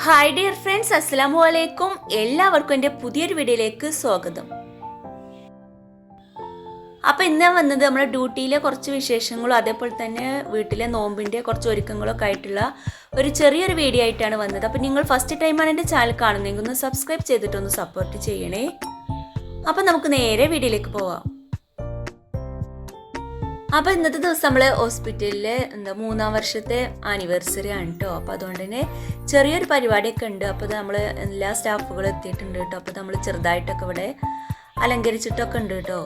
Hi dear friends അസ്സലാമു അലൈക്കും എല്ലാവർക്കും എന്റെ പുതിയൊരു വീഡിയോയിലേക്ക് സ്വാഗതം. അപ്പോൾ ഇന്ന് വന്നത് നമ്മുടെ ഡ്യൂട്ടിയിലെ കുറച്ച് വിശേഷങ്ങളും അതേപോലെ തന്നെ വീട്ടിലെ നോമ്പിന്റെ കുറച്ച് ഒരുക്കങ്ങളൊക്കെ ആയിട്ടുള്ള ഒരു ചെറിയൊരു വീഡിയോ ആയിട്ടാണ് വന്നത്. അപ്പോൾ നിങ്ങൾ ഫസ്റ്റ് ടൈമാണ് എന്റെ ചാനൽ കാണുന്നതെങ്കിൽ ഒന്ന് സബ്സ്ക്രൈബ് ചെയ്തിട്ടൊന്ന് സപ്പോർട്ട് ചെയ്യണേ. അപ്പോൾ നമുക്ക് നേരെ വീഡിയോയിലേക്ക് പോവാം. അപ്പോൾ ഇന്നത്തെ ദിവസം നമ്മൾ ഹോസ്പിറ്റലിലെ എന്താ മൂന്നാം വർഷത്തെ ആനിവേഴ്സറി ആണ് കേട്ടോ അപ്പോൾ അതുകൊണ്ട് തന്നെ ചെറിയൊരു പരിപാടിയൊക്കെ ഉണ്ട്. അപ്പോൾ നമ്മൾ എല്ലാ സ്റ്റാഫുകളും എത്തിയിട്ടുണ്ട് കേട്ടോ അപ്പോൾ നമ്മൾ ചെറുതായിട്ടൊക്കെ ഇവിടെ അലങ്കരിച്ചിട്ടൊക്കെ ഉണ്ട് കേട്ടോ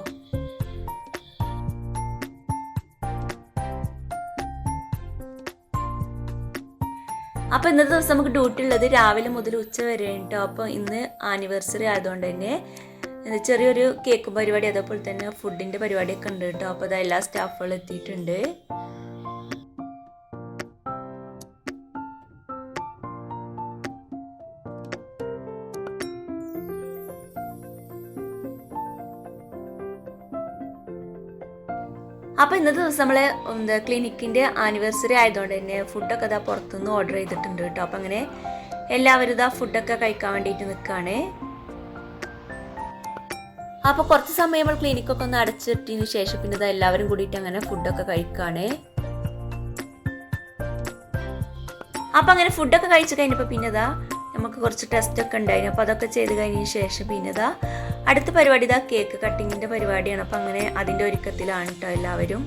അപ്പോൾ ഇന്നത്തെ ദിവസം നമുക്ക് ഡ്യൂട്ടി ഉള്ളത് രാവിലെ മുതൽ ഉച്ച വരെ കേട്ടോ അപ്പോൾ ഇന്ന് ആനിവേഴ്സറി ആയതുകൊണ്ട് തന്നെ ചെറിയൊരു കേക്ക് പരിപാടി അതേപോലെ തന്നെ ഫുഡിന്റെ പരിപാടിയൊക്കെ ഉണ്ട് കേട്ടോ. അപ്പോൾ അതാ എല്ലാ സ്റ്റാഫുകളും എത്തിയിട്ടുണ്ട്. അപ്പോൾ ഇന്നത്തെ ദിവസം നമ്മൾ എന്താ ക്ലിനിക്കിന്റെ ആനിവേഴ്സറി ആയതുകൊണ്ട് തന്നെ ഫുഡൊക്കെ ഇതാ പുറത്തുനിന്ന് ഓർഡർ ചെയ്തിട്ടുണ്ട് കേട്ടോ. അപ്പോൾ അങ്ങനെ എല്ലാവരും ഇതാ ഫുഡൊക്കെ കഴിക്കാൻ വേണ്ടിയിട്ട് നിൽക്കുകയാണേ അപ്പോൾ കുറച്ച് സമയം നമ്മൾ ക്ലിനിക്കൊക്കെ ഒന്ന് അടച്ചിട്ടതിന് ശേഷം പിന്നെ എല്ലാവരും കൂടിയിട്ട് അങ്ങനെ ഫുഡൊക്കെ കഴിക്കുകയാണേ അപ്പം അങ്ങനെ ഫുഡൊക്കെ കഴിച്ചു കഴിഞ്ഞപ്പോൾ പിന്നെ നമുക്ക് കുറച്ച് ടെസ്റ്റ് ഒക്കെ ഉണ്ടായിരുന്നു. അപ്പോൾ അതൊക്കെ ചെയ്ത് കഴിഞ്ഞതിന് ശേഷം പിന്നെ അടുത്ത പരിപാടി ഇതാ കേക്ക് കട്ടിങ്ങിന്റെ പരിപാടിയാണ്. അപ്പം അങ്ങനെ അതിന്റെ ഒരുക്കത്തിലാണ് കേട്ടോ എല്ലാവരും.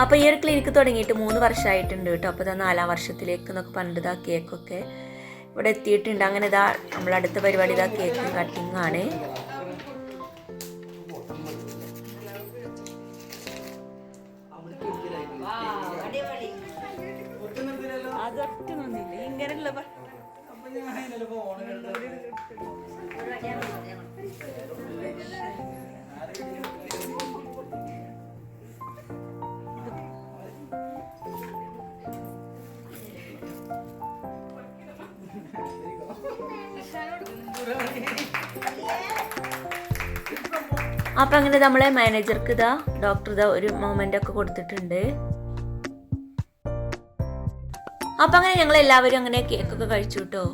അപ്പോൾ ഈ ഒരു ക്ലിനിക്ക് തുടങ്ങിയിട്ട് മൂന്ന് വർഷമായിട്ടുണ്ട് കേട്ടോ. അപ്പോൾ ഇതാ നാലാം വർഷത്തിലേക്ക് എന്നൊക്കെ പറഞ്ഞിട്ട് ഇതാ കേക്കൊക്കെ ഇവിടെ എത്തിയിട്ടുണ്ട്. അങ്ങനെ ഇതാ നമ്മൾ അടുത്ത പരിപാടി ഇതാ കേക്ക് കട്ടിങ് ആണ്. ഇങ്ങനെയുള്ള അപ്പൊ അങ്ങനെ നമ്മളെ മാനേജർക്ക് ഇതാ ഡോക്ടർ ഇതാ ഒരു മൊമെന്റ് ഒക്കെ കൊടുത്തിട്ടുണ്ട്. അപ്പൊ അങ്ങനെ ഞങ്ങൾ എല്ലാവരും അങ്ങനെ കേക്കൊക്കെ കഴിച്ചു കേട്ടോ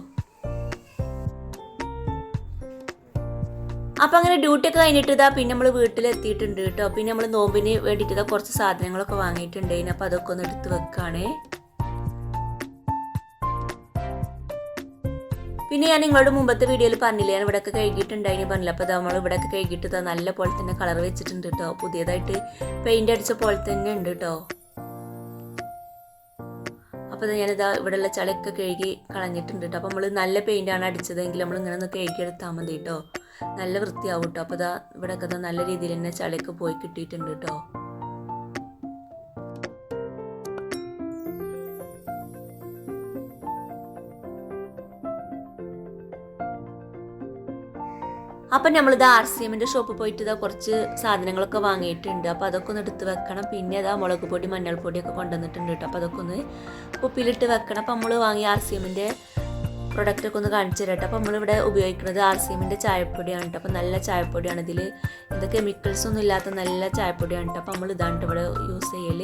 അപ്പൊ അങ്ങനെ ഡ്യൂട്ടി ഒക്കെ കഴിഞ്ഞിട്ട് ഇതാ പിന്നെ നമ്മൾ വീട്ടിലെത്തിയിട്ടുണ്ട് കേട്ടോ പിന്നെ നമ്മൾ നോമ്പിന് വേണ്ടിയിട്ട് ഇതാ കുറച്ച് സാധനങ്ങളൊക്കെ വാങ്ങിയിട്ടുണ്ടായിരുന്നു. അപ്പൊ അതൊക്കെ ഒന്ന് എടുത്ത് വെക്കാണേ. പിന്നെ ഞാൻ നിങ്ങളുടെ മുമ്പത്തെ വീഡിയോയിൽ പറഞ്ഞില്ലേ ഞാൻ ഇവിടെയൊക്കെ കഴുകിയിട്ടുണ്ടായിന് പറഞ്ഞില്ല അപ്പോൾ നമ്മൾ ഇവിടെയൊക്കെ കഴുകിയിട്ട് നല്ല പോലെ തന്നെ കളർ വെച്ചിട്ടുണ്ട് കേട്ടോ പുതിയതായിട്ട് പെയിന്റ് അടിച്ച പോലെ തന്നെ ഉണ്ട് കേട്ടോ അപ്പോൾ ഞാനിതാ ഇവിടെയുള്ള ചളിയൊക്കെ കഴുകി കളഞ്ഞിട്ടുണ്ട് കേട്ടോ അപ്പോൾ നമ്മൾ നല്ല പെയിന്റാണ് അടിച്ചതെങ്കിൽ നമ്മൾ ഇങ്ങനെ ഒന്ന് കഴുകിയെടുത്താൽ മതി കേട്ടോ നല്ല വൃത്തിയാവും കേട്ടോ അപ്പോൾ ഇതാ ഇവിടെയൊക്കെ നല്ല രീതിയിൽ തന്നെ ചളിയൊക്കെ പോയി കിട്ടിയിട്ടുണ്ട് കേട്ടോ അപ്പം നമ്മളിത് ആർ സി എമ്മിന്റെ ഷോപ്പിൽ പോയിട്ട് ഇതാ കുറച്ച് സാധനങ്ങളൊക്കെ വാങ്ങിയിട്ടുണ്ട്. അപ്പോൾ അതൊക്കെ ഒന്ന് എടുത്ത് വെക്കണം. പിന്നെ ഇതാ മുളക് പൊടി മഞ്ഞൾപ്പൊടിയൊക്കെ കൊണ്ടുവന്നിട്ടുണ്ട് കേട്ടോ. അപ്പോൾ അതൊക്കെ ഒന്ന് ഉപ്പിലിട്ട് വെക്കണം. അപ്പോൾ നമ്മൾ വാങ്ങി ആർ സി എമ്മിന്റെ പ്രൊഡക്റ്റൊക്കെ ഒന്ന് കാണിച്ചു തരട്ടെ അപ്പോൾ നമ്മളിവിടെ ഉപയോഗിക്കുന്നത് ആർ സി എമ്മിന്റെ ചായപ്പൊടിയാണ് കേട്ടോ. അപ്പോൾ നല്ല ചായപ്പൊടിയാണ് ഇതിൽ എന്താ കെമിക്കൽസ് ഒന്നും ഇല്ലാത്ത നല്ല ചായപ്പൊടിയാണ് കേട്ടോ. അപ്പോൾ നമ്മൾ ഇതാണ് ഇവിടെ യൂസ് ചെയ്യൽ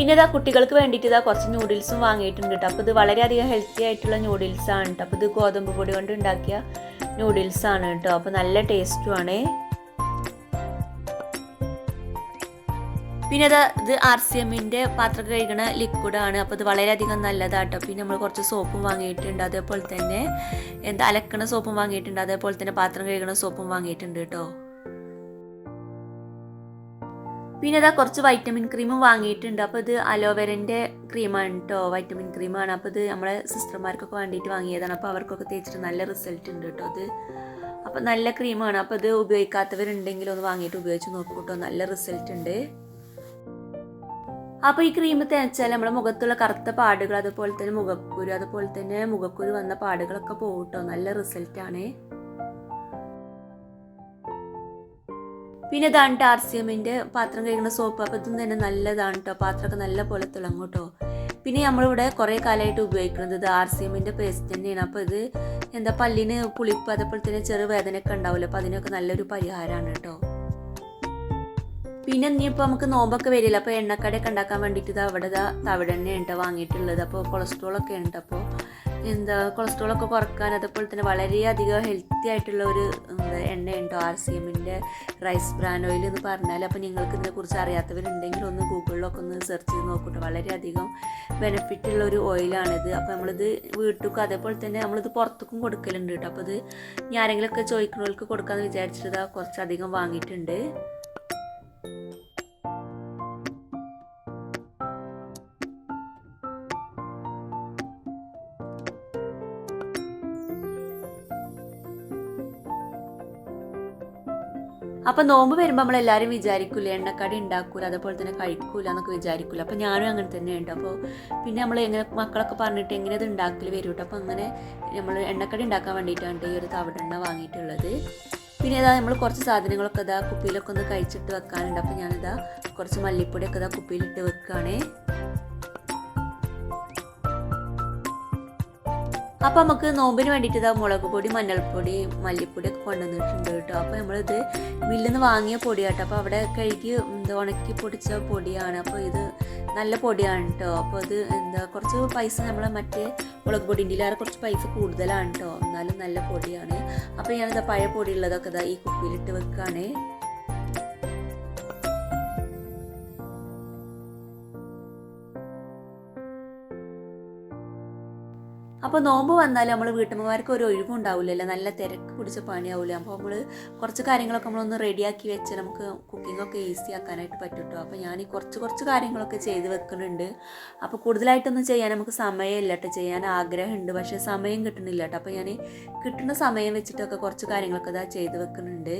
പിന്നെ ഇതാ കുട്ടികൾക്ക് വേണ്ടിയിട്ട് ഇതാ കുറച്ച് നൂഡിൽസും വാങ്ങിയിട്ടുണ്ട് കേട്ടോ അപ്പോൾ ഇത് വളരെയധികം ഹെൽത്തി ആയിട്ടുള്ള നൂഡിൽസ് ആണ് കേട്ടോ അപ്പോൾ ഇത് ഗോതമ്പ് പൊടി കൊണ്ട് ഉണ്ടാക്കിയ നൂഡിൽസ് ആണ് കേട്ടോ അപ്പോൾ നല്ല ടേസ്റ്റും ആണ്. പിന്നെ അത് ഇത് ആർ സി എമ്മിന്റെ പാത്രം കഴുകണ ലിക്വിഡാണ് അപ്പോൾ ഇത് വളരെയധികം നല്ലതാട്ടോ പിന്നെ നമ്മൾ കുറച്ച് സോപ്പും വാങ്ങിയിട്ടുണ്ട്. അതേപോലെ തന്നെ എന്താ അലക്കണ സോപ്പും വാങ്ങിയിട്ടുണ്ട്. അതേപോലെ തന്നെ പാത്രം കഴുകണ സോപ്പും വാങ്ങിയിട്ടുണ്ട് കേട്ടോ പിന്നെ ഇതാ കുറച്ച് വൈറ്റമിൻ ക്രീമും വാങ്ങിയിട്ടുണ്ട്. അപ്പോൾ ഇത് അലോവേരന്റെ ക്രീമാണ് കേട്ടോ വൈറ്റമിൻ ക്രീമാണ് അപ്പോൾ ഇത് നമ്മളെ സിസ്റ്റർമാർക്കൊക്കെ വേണ്ടിയിട്ട് വാങ്ങിയതാണ്. അപ്പോൾ അവർക്കൊക്കെ തേച്ചിട്ട് നല്ല റിസൾട്ട് ഉണ്ട് കേട്ടോ അത് അപ്പോൾ നല്ല ക്രീമാണ് അപ്പോൾ ഇത് ഉപയോഗിക്കാത്തവരുണ്ടെങ്കിൽ ഒന്ന് വാങ്ങിയിട്ട് ഉപയോഗിച്ച് നോക്കൂ കേട്ടോ. നല്ല റിസൾട്ട് ഉണ്ട്. അപ്പോൾ ഈ ക്രീം തേച്ചാൽ നമ്മുടെ മുഖത്തുള്ള കറുത്ത പാടുകൾ അതുപോലെ തന്നെ മുഖക്കുരു അതുപോലെ തന്നെ മുഖക്കുരു വന്ന പാടുകളൊക്കെ പോകും കേട്ടോ നല്ല റിസൾട്ടാണ് പിന്നെ ഇതാണ് എമ്മിന്റെ പാത്രം കഴിക്കുന്ന സോപ്പ്. അപ്പം ഇതും തന്നെ നല്ലതാണ് കേട്ടോ പാത്രമൊക്കെ നല്ല പോലെ തിളങ്ങും കേട്ടോ പിന്നെ നമ്മളിവിടെ കുറേ കാലമായിട്ട് ഉപയോഗിക്കുന്നത് ഇത് ആർ സി എമ്മിന്റെ പേസ്റ്റ് തന്നെയാണ്. അപ്പോൾ ഇത് എന്താ പല്ലിന് പുളിപ്പ് അതേപോലെ തന്നെ ചെറു വേദനയൊക്കെ ഉണ്ടാവില്ല അപ്പോൾ അതിനൊക്കെ നല്ലൊരു പരിഹാരമാണ് കേട്ടോ പിന്നെ ഇനിയിപ്പോൾ നമുക്ക് നോമ്പൊക്കെ വരില്ല അപ്പോൾ എണ്ണക്കടയൊക്കെ ഉണ്ടാക്കാൻ വേണ്ടിയിട്ട് ഇത് അവിടെ തവിടെ തവിടെണ്ണ ഉണ്ട് വാങ്ങിയിട്ടുള്ളത്. അപ്പോൾ കൊളസ്ട്രോളൊക്കെ ഉണ്ട് അപ്പോൾ എന്താ കൊളസ്ട്രോളൊക്കെ കുറയ്ക്കാൻ അതേപോലെ തന്നെ വളരെയധികം ഹെൽത്തി ആയിട്ടുള്ള ഒരു എണ്ണയുണ്ടോ. ആർ സി എമ്മിന്റെ റൈസ് ബ്രാൻ ഓയിൽ എന്ന് പറഞ്ഞാൽ അപ്പോൾ നിങ്ങൾക്ക് ഇതിനെക്കുറിച്ച് അറിയാത്തവരുണ്ടെങ്കിൽ ഒന്ന് ഗൂഗിളിലൊക്കെ ഒന്ന് സെർച്ച് ചെയ്ത് നോക്കട്ടെ വളരെയധികം ബെനിഫിറ്റ് ഉള്ള ഒരു ഓയിലാണിത് അപ്പോൾ നമ്മളിത് വീട്ടിലും അതേപോലെ തന്നെ നമ്മളിത് പുറത്തേക്കും കൊടുക്കലുണ്ട് കേട്ടോ അപ്പോൾ ഇത് ഞാനെങ്കിലൊക്കെ ചോദിക്കുന്നവർക്ക് കൊടുക്കാമെന്ന് വിചാരിച്ചിട്ട് കുറച്ചധികം വാങ്ങിയിട്ടുണ്ട്. അപ്പം നോമ്പ് വരുമ്പോൾ നമ്മൾ എല്ലാവരും വിചാരിക്കൂല എണ്ണക്കടി ഉണ്ടാക്കൂല അതേപോലെ തന്നെ കഴിക്കൂല എന്നൊക്കെ വിചാരിക്കൂല. അപ്പം ഞാനും അങ്ങനെ തന്നെ ഉണ്ട് അപ്പോൾ പിന്നെ നമ്മൾ എങ്ങനെ മക്കളൊക്കെ പറഞ്ഞിട്ട് എങ്ങനെ അത് ഉണ്ടാക്കൽ വരും കേട്ടോ അപ്പോൾ അങ്ങനെ നമ്മൾ എണ്ണക്കടി ഉണ്ടാക്കാൻ വേണ്ടിയിട്ടാണ് ഈ ഒരു തവിടെണ്ണ വാങ്ങിയിട്ടുള്ളത്. പിന്നെ ഇതാ നമ്മൾ കുറച്ച് സാധനങ്ങളൊക്കെ ഇതാ കുപ്പിയിലൊക്കെ ഒന്ന് കഴിച്ചിട്ട് വെക്കാനുണ്ട്. അപ്പോൾ ഞാനിതാ കുറച്ച് മല്ലിപ്പൊടിയൊക്കെ ഇതാ കുപ്പിയിലിട്ട് വെക്കുകയാണേ അപ്പോൾ നമുക്ക് നോമ്പിന് വേണ്ടിയിട്ട് ഇതാ മുളക് പൊടി മഞ്ഞൾപ്പൊടി മല്ലിപ്പൊടി ഒക്കെ കൊണ്ടുവന്നിട്ടുണ്ട് കേട്ടോ. അപ്പോൾ നമ്മളിത് മില്ലിൽ നിന്ന് വാങ്ങിയ പൊടിയാട്ടോ. അപ്പോൾ അവിടെ കഴുകി എന്താ ഉണക്കി പൊടിച്ച പൊടിയാണ്. അപ്പോൾ ഇത് നല്ല പൊടിയാണ് കേട്ടോ. അപ്പോൾ ഇത് എന്താ കുറച്ച് പൈസ നമ്മൾ മറ്റേ മുളക് പൊടിന്റെ കുറച്ച് പൈസ കൂടുതലാണ് കേട്ടോ. എന്നാലും നല്ല പൊടിയാണ്. അപ്പോൾ ഞാനിതാ പഴയ പൊടിയുള്ളതൊക്കെ ഈ കുപ്പിയിലിട്ട് വെക്കുകയാണേ അപ്പോൾ നോമ്പ് വന്നാൽ നമ്മൾ വീട്ടമ്മമാർക്ക് ഒരു ഒഴിവും ഉണ്ടാവില്ലല്ലോ നല്ല തിരക്ക് പിടിച്ച പണിയാവില്ല അപ്പോൾ നമ്മൾ കുറച്ച് കാര്യങ്ങളൊക്കെ നമ്മളൊന്ന് റെഡിയാക്കി വെച്ച് നമുക്ക് കുക്കിങ്ങൊക്കെ ഈസി ആക്കാനായിട്ട് പറ്റുട്ടോ അപ്പോൾ ഞാൻ ഈ കുറച്ച് കുറച്ച് കാര്യങ്ങളൊക്കെ ചെയ്ത് വെക്കുന്നുണ്ട്. അപ്പോൾ കൂടുതലായിട്ടൊന്നും ചെയ്യാൻ നമുക്ക് സമയമില്ല കേട്ടോ ചെയ്യാൻ ആഗ്രഹമുണ്ട്. പക്ഷേ സമയം കിട്ടുന്നില്ല കേട്ടോ അപ്പോൾ ഞാൻ കിട്ടുന്ന സമയം വെച്ചിട്ടൊക്കെ കുറച്ച് കാര്യങ്ങളൊക്കെ ഇതാ ചെയ്ത് വെക്കുന്നുണ്ട്.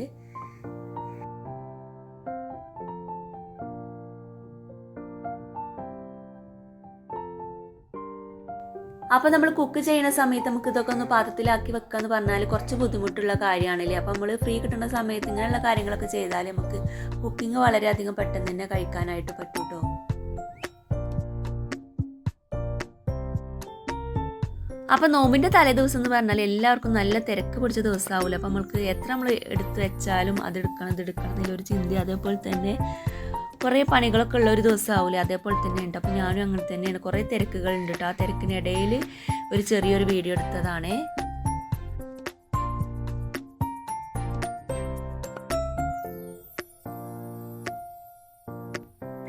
അപ്പോൾ നമ്മൾ കുക്ക് ചെയ്യുന്ന സമയത്ത് നമുക്ക് ഇതൊക്കെ ഒന്ന് പാത്രത്തിലാക്കി വെക്കുക എന്ന് പറഞ്ഞാൽ കുറച്ച് ബുദ്ധിമുട്ടുള്ള കാര്യമാണല്ലേ? അപ്പോൾ നമ്മൾ ഫ്രീ കിട്ടുന്ന സമയത്ത് ഇങ്ങനെയുള്ള കാര്യങ്ങളൊക്കെ ചെയ്താൽ നമുക്ക് കുക്കിംഗ് വളരെയധികം പെട്ടെന്ന് തന്നെ കഴിക്കാനായിട്ട് പറ്റും കേട്ടോ അപ്പോൾ നോമ്പിന്റെ തലേദിവസം എന്ന് പറഞ്ഞാൽ എല്ലാവർക്കും നല്ല തിരക്ക് പിടിച്ച ദിവസമാവില്ല അപ്പോൾ നമ്മൾക്ക് എത്ര നമ്മൾ എടുത്ത് വെച്ചാലും അതെടുക്കണം ഇതെടുക്കണം എന്നുള്ളൊരു ചിന്ത അതേപോലെ തന്നെ കുറേ പണികളൊക്കെ ഉള്ള ഒരു ദിവസമാവില്ലേ അതേപോലെ തന്നെ ഉണ്ട് അപ്പോൾ ഞാനും അങ്ങനെ തന്നെയാണ്. കുറേ തിരക്കുകളുണ്ട് കേട്ടോ ആ തിരക്കിനിടയിൽ ഒരു ചെറിയൊരു വീഡിയോ എടുത്തതാണേ.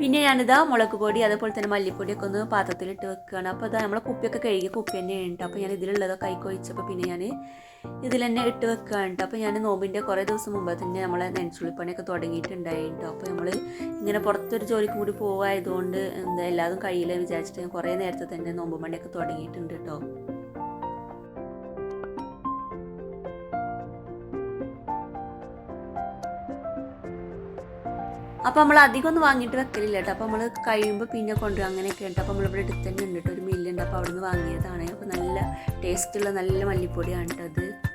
പിന്നെ ഞാനിതാ മുളക് പൊടി അതേപോലെ തന്നെ മല്ലിപ്പൊടിയൊക്കെ ഒന്ന് പാത്രത്തിലിട്ട് വെക്കുകയാണ്. അപ്പോൾ അതാ നമ്മളെ കുപ്പിയൊക്കെ കഴുകി കുപ്പി തന്നെ ഉണ്ട് അപ്പോൾ ഞാൻ ഇതിലുള്ളതൊക്കെ കൈക്കൊഴിച്ചപ്പോൾ പിന്നെ ഞാൻ ഇതിൽ തന്നെ ഇട്ട് വെക്കുകയാണ് അപ്പോൾ ഞാൻ നോമ്പിന്റെ കുറേ ദിവസം മുമ്പ് തന്നെ നമ്മളെ നെൻച്ചുള്ളിപ്പണിയൊക്കെ തുടങ്ങിയിട്ടുണ്ടായിട്ടുണ്ട് അപ്പോൾ നമ്മൾ ഇങ്ങനെ പുറത്തൊരു ജോലിക്കും കൂടി പോകായതുകൊണ്ട് എന്താ എല്ലാതും കഴിയില്ല വിചാരിച്ചിട്ട് കുറേ നേരത്തെ തന്നെ നോമ്പ് പണിയൊക്കെ തുടങ്ങിയിട്ടുണ്ട് കേട്ടോ അപ്പോൾ നമ്മൾ അധികം ഒന്നും വാങ്ങിയിട്ട് വെക്കലില്ല കേട്ടോ. അപ്പോൾ നമ്മൾ കഴിയുമ്പോൾ പിന്നെ കൊണ്ടുവരും. അങ്ങനെയൊക്കെ ഉണ്ട്. അപ്പോൾ നമ്മളിവിടെ അടുത്ത് തന്നെ ഉണ്ട്. കേട്ടോ ഒരു മില്ലുണ്ട് അപ്പോൾ അവിടെ നിന്ന് വാങ്ങിയതാണ്. അപ്പോൾ നല്ല ടേസ്റ്റുള്ള നല്ല മല്ലിപ്പൊടിയാണ് കേട്ടോ അത്.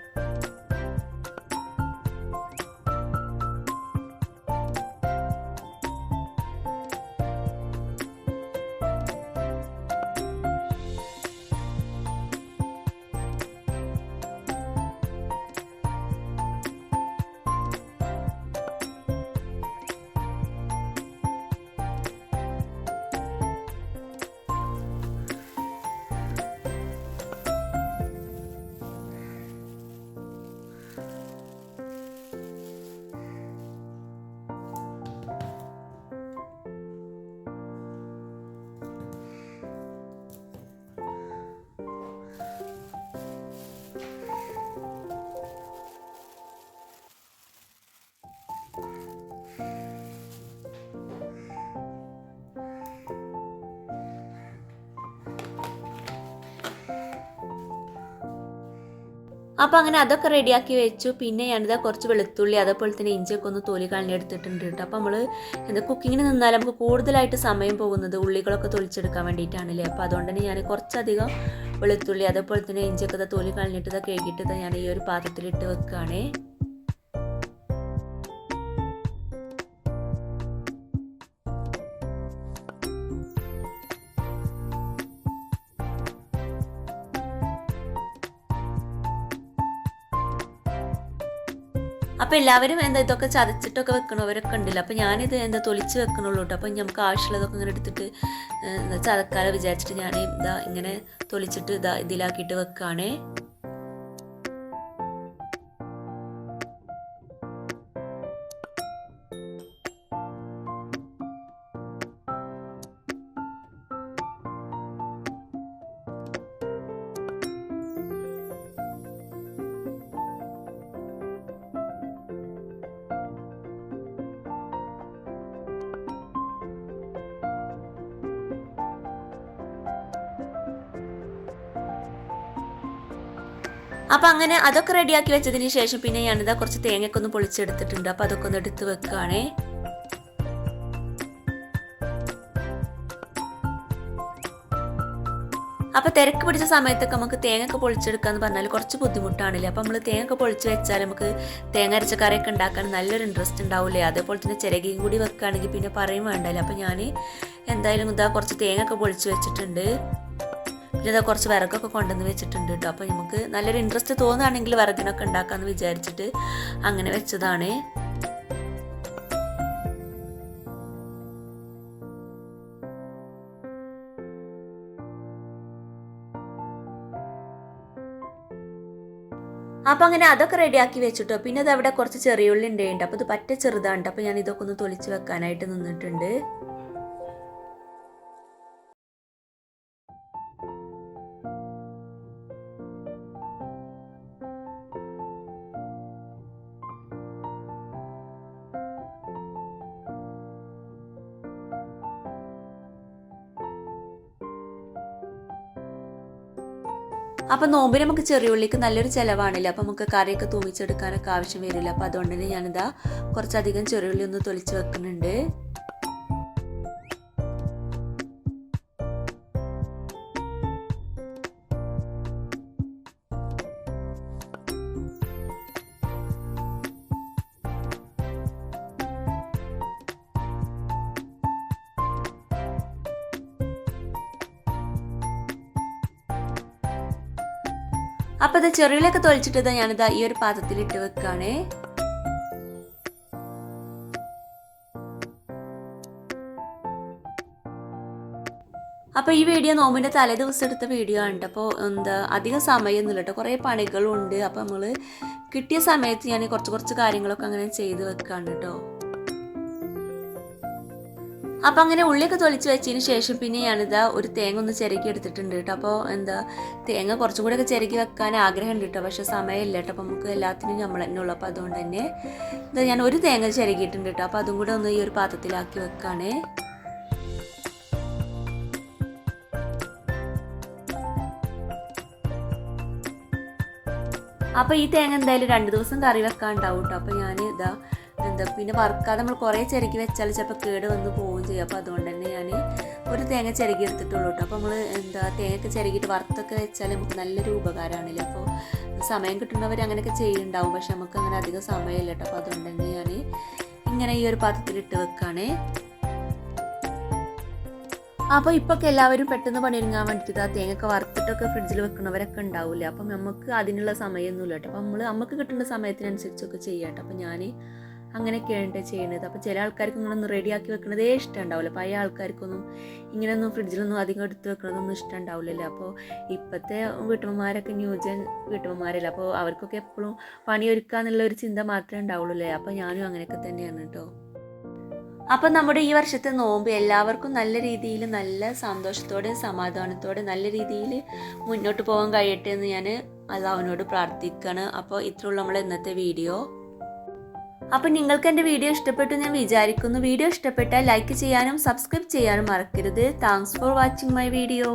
അപ്പോൾ അങ്ങനെ അതൊക്കെ റെഡിയാക്കി വെച്ചു. പിന്നെ ഞാനിത് കുറച്ച് വെളുത്തുള്ളി അതേപോലെ തന്നെ ഇഞ്ചിയൊക്കെ ഒന്ന് തൊലി കളഞ്ഞെടുത്തിട്ടുണ്ട് കേട്ടോ. അപ്പോൾ നമ്മൾ എന്താ കുക്കിങ്ങിന് നിന്നാൽ നമുക്ക് കൂടുതലായിട്ട് സമയം പോകുന്നത് ഉള്ളികളൊക്കെ തൊളിച്ചെടുക്കാൻ വേണ്ടിയിട്ടാണല്ലേ. അപ്പോൾ അതുകൊണ്ട് തന്നെ ഞാൻ കുറച്ചധികം വെളുത്തുള്ളി അതേപോലെ തന്നെ ഇഞ്ചിയൊക്കെ തൊലി കളഞ്ഞിട്ട് ഇതൊക്കെ കഴുകിയിട്ട് ഞാൻ ഈ ഒരു പാത്രത്തിലിട്ട് വെക്കുകയാണേ അപ്പോൾ എല്ലാവരും എന്താ ഇതൊക്കെ ചതച്ചിട്ടൊക്കെ വെക്കണവരൊക്കെ ഉണ്ടല്ലോ. അപ്പോൾ ഞാനിത് എന്താ തൊളിച്ച് വെക്കണുള്ളൂ കേട്ടോ അപ്പോൾ നമുക്ക് ആവശ്യമുള്ളതൊക്കെ ഇങ്ങനെ എടുത്തിട്ട് എന്താ ചതക്കാലം വിചാരിച്ചിട്ട് ഞാൻ ഇതാ ഇങ്ങനെ തൊളിച്ചിട്ട് ഇതാ ഇതിലാക്കിയിട്ട് വെക്കുകയാണേ അപ്പം അങ്ങനെ അതൊക്കെ റെഡിയാക്കി വെച്ചതിന് ശേഷം പിന്നെ ഞാനിതാ കുറച്ച് തേങ്ങയൊക്കെ ഒന്ന് പൊളിച്ചെടുത്തിട്ടുണ്ട്. അപ്പോൾ അതൊക്കെ ഒന്ന് എടുത്തു വെക്കുകയാണേ അപ്പോൾ തിരക്ക് പിടിച്ച സമയത്തൊക്കെ നമുക്ക് തേങ്ങയൊക്കെ പൊളിച്ചെടുക്കുക എന്ന് പറഞ്ഞാൽ കുറച്ച് ബുദ്ധിമുട്ടാണല്ലേ? അപ്പോൾ നമ്മൾ തേങ്ങയൊക്കെ പൊളിച്ച് വെച്ചാൽ നമുക്ക് തേങ്ങ അരച്ച കറിയൊക്കെ ഉണ്ടാക്കാൻ നല്ലൊരു ഇൻട്രസ്റ്റ് ഉണ്ടാവില്ലേ? അതേപോലെ തന്നെ ചിരകിയും കൂടി വെക്കുകയാണെങ്കിൽ പിന്നെ പറയും വേണ്ടല്ലേ. അപ്പോൾ ഞാൻ എന്തായാലും ഇതാ കുറച്ച് തേങ്ങയൊക്കെ പൊളിച്ച് വെച്ചിട്ടുണ്ട്. പിന്നെ ഇതാ കുറച്ച് വിറകൊക്കെ കൊണ്ടുവന്ന് വെച്ചിട്ടുണ്ട് കേട്ടോ. അപ്പോൾ നമുക്ക് നല്ലൊരു ഇൻട്രസ്റ്റ് തോന്നുകയാണെങ്കിൽ വിറകിനൊക്കെ ഉണ്ടാക്കാമെന്ന് വിചാരിച്ചിട്ട് അങ്ങനെ വെച്ചതാണ്. അപ്പം അങ്ങനെ അതൊക്കെ റെഡിയാക്കി വെച്ചിട്ടോ. പിന്നെ അത് അവിടെ കുറച്ച് ചെറിയ ഉള്ളി ഉണ്ടായിട്ടുണ്ട് അപ്പോൾ ഇത് പറ്റ ചെറുതാണ് അപ്പോൾ ഞാൻ ഇതൊക്കെ ഒന്ന് തൊളിച്ച് വെക്കാനായിട്ട് നിന്നിട്ടുണ്ട്. അപ്പം നോമ്പിന് നമുക്ക് ചെറിയ ഉള്ളിക്ക് നല്ലൊരു ചിലവാണല്ലോ. അപ്പോൾ നമുക്ക് കറിയൊക്കെ തൂമിച്ചെടുക്കാനൊക്കെ ആവശ്യം വരില്ല. അപ്പൊ അതുകൊണ്ട് തന്നെ ഞാനിതാ കുറച്ചധികം ചെറിയ ഉള്ളി ഒന്ന് തൊളിച്ച് വെക്കുന്നുണ്ട്. അപ്പം ഇത് ചെറിയിലൊക്കെ തൊളിച്ചിട്ടത് ഞാനിതാ ഈ ഒരു പാത്രത്തിൽ ഇട്ട് വെക്കുകയാണേ അപ്പോൾ ഈ വീഡിയോ നോമ്പിന്റെ തലേ ദിവസം എടുത്ത വീഡിയോ ആണ്. അപ്പോൾ എന്താ അധികം സമയമൊന്നുമില്ല കേട്ടോ. കുറേ പണികളുണ്ട്. അപ്പോൾ നമ്മൾ കിട്ടിയ സമയത്ത് ഞാൻ കുറച്ച് കുറച്ച് കാര്യങ്ങളൊക്കെ അങ്ങനെ ചെയ്ത് വെക്കാണ് കേട്ടോ. അപ്പം അങ്ങനെ ഉള്ളിയൊക്കെ തൊളിച്ച് വെച്ചതിന് ശേഷം പിന്നെ ഞാനിതാ ഒരു തേങ്ങ ഒന്ന് ചിരക്കി എടുത്തിട്ടുണ്ട് കേട്ടോ. അപ്പോൾ എന്താ തേങ്ങ കുറച്ചും കൂടെ ഒക്കെ ചിരക്കി വെക്കാൻ ആഗ്രഹമുണ്ട് കേട്ടോ. പക്ഷേ സമയമില്ല കേട്ടോ. അപ്പോൾ നമുക്ക് എല്ലാത്തിനും നമ്മൾ തന്നെ ഉള്ളൂ. അപ്പോൾ അതുകൊണ്ട് തന്നെ എന്താ ഞാൻ ഒരു തേങ്ങ ചിരകിയിട്ടുണ്ട് കേട്ടോ. അപ്പോൾ അതും കൂടെ ഒന്ന് ഈ ഒരു പാത്രത്തിലാക്കി വെക്കാണേ. അപ്പോൾ ഈ തേങ്ങ എന്തായാലും രണ്ട് ദിവസം കറി വെക്കാൻ ഉണ്ടാവും കേട്ടോ. അപ്പോൾ ഞാൻ ഇതാ എന്താ പിന്നെ വറുക്കാതെ നമ്മൾ കുറേ ചിരക്കി വെച്ചാൽ ചിലപ്പോൾ കേട് വന്ന് പോവുകയും ചെയ്യും. അപ്പോൾ അതുകൊണ്ട് തന്നെ ഞാൻ ഒരു തേങ്ങ ചിരകി എടുത്തിട്ടുള്ളൂ കേട്ടോ. അപ്പോൾ നമ്മൾ എന്താ തേങ്ങയൊക്കെ ചിരകിയിട്ട് വറുത്തൊക്കെ വെച്ചാൽ നമുക്ക് നല്ലൊരു ഉപകാരമാണല്ലോ. അപ്പോൾ സമയം കിട്ടുന്നവർ അങ്ങനെയൊക്കെ ചെയ്യുന്നുണ്ടാവും. പക്ഷെ നമുക്ക് അങ്ങനെ അധികം സമയമില്ല കേട്ടോ. അപ്പോൾ അതുകൊണ്ട് തന്നെ ഞാൻ ഇങ്ങനെ ഈ ഒരു പാത്രത്തിൽ ഇട്ട് വെക്കുകയാണേ അപ്പോൾ ഇപ്പൊക്കെ എല്ലാവരും പെട്ടെന്ന് പണിയൊരുങ്ങാൻ വേണ്ടിയിട്ട് ആ തേങ്ങയൊക്കെ വറുത്തിട്ടൊക്കെ ഫ്രിഡ്ജിൽ വെക്കുന്നവരൊക്കെ ഉണ്ടാവില്ല? അപ്പം നമുക്ക് അതിനുള്ള സമയമൊന്നുമില്ല കേട്ടോ. അപ്പം നമ്മൾ നമുക്ക് കിട്ടുന്ന സമയത്തിനനുസരിച്ചൊക്കെ ചെയ്യാം കേട്ടോ. അപ്പം ഞാൻ അങ്ങനെയൊക്കെയാണ് ചെയ്യുന്നത് അപ്പോൾ ചില ആൾക്കാർക്ക് ഇങ്ങനൊന്നും റെഡിയാക്കി വെക്കുന്നതേ ഇഷ്ടമുണ്ടാവില്ല പഴയ ആൾക്കാർക്കൊന്നും ഇങ്ങനെയൊന്നും ഫ്രിഡ്ജിലൊന്നും അധികം എടുത്ത് വെക്കണതൊന്നും ഇഷ്ടം ഉണ്ടാവില്ലല്ലോ അപ്പോൾ ഇപ്പോഴത്തെ വീട്ടമ്മമാരൊക്കെ ന്യൂജൻ വീട്ടമ്മമാരല്ലേ? അപ്പോൾ അവർക്കൊക്കെ എപ്പോഴും പണിയൊരുക്കുക എന്നുള്ള ഒരു ചിന്ത മാത്രമേ ഉണ്ടാവുള്ളൂ അപ്പോൾ ഞാനും അങ്ങനെയൊക്കെ തന്നെയാണ് കേട്ടോ അപ്പം നമ്മുടെ ഈ വർഷത്തെ നോമ്പ് എല്ലാവർക്കും നല്ല രീതിയിൽ നല്ല സന്തോഷത്തോടെ സമാധാനത്തോടെ നല്ല രീതിയിൽ മുന്നോട്ട് പോകാൻ കഴിയട്ടെ എന്ന് ഞാൻ അള്ളാഹുവിനോട് പ്രാർത്ഥിക്കുകയാണ് അപ്പോൾ ഇത്രയുള്ള നമ്മളെ ഇന്നത്തെ വീഡിയോ അപ്പം നിങ്ങൾക്ക് എന്റെ വീഡിയോ ഇഷ്ടപ്പെട്ടു ഞാൻ വിചാരിക്കുന്നു. വീഡിയോ ഇഷ്ടപ്പെട്ടാൽ ലൈക്ക് ചെയ്യാനും സബ്സ്ക്രൈബ് ചെയ്യാനും മറക്കരുത്. Thanks for watching my video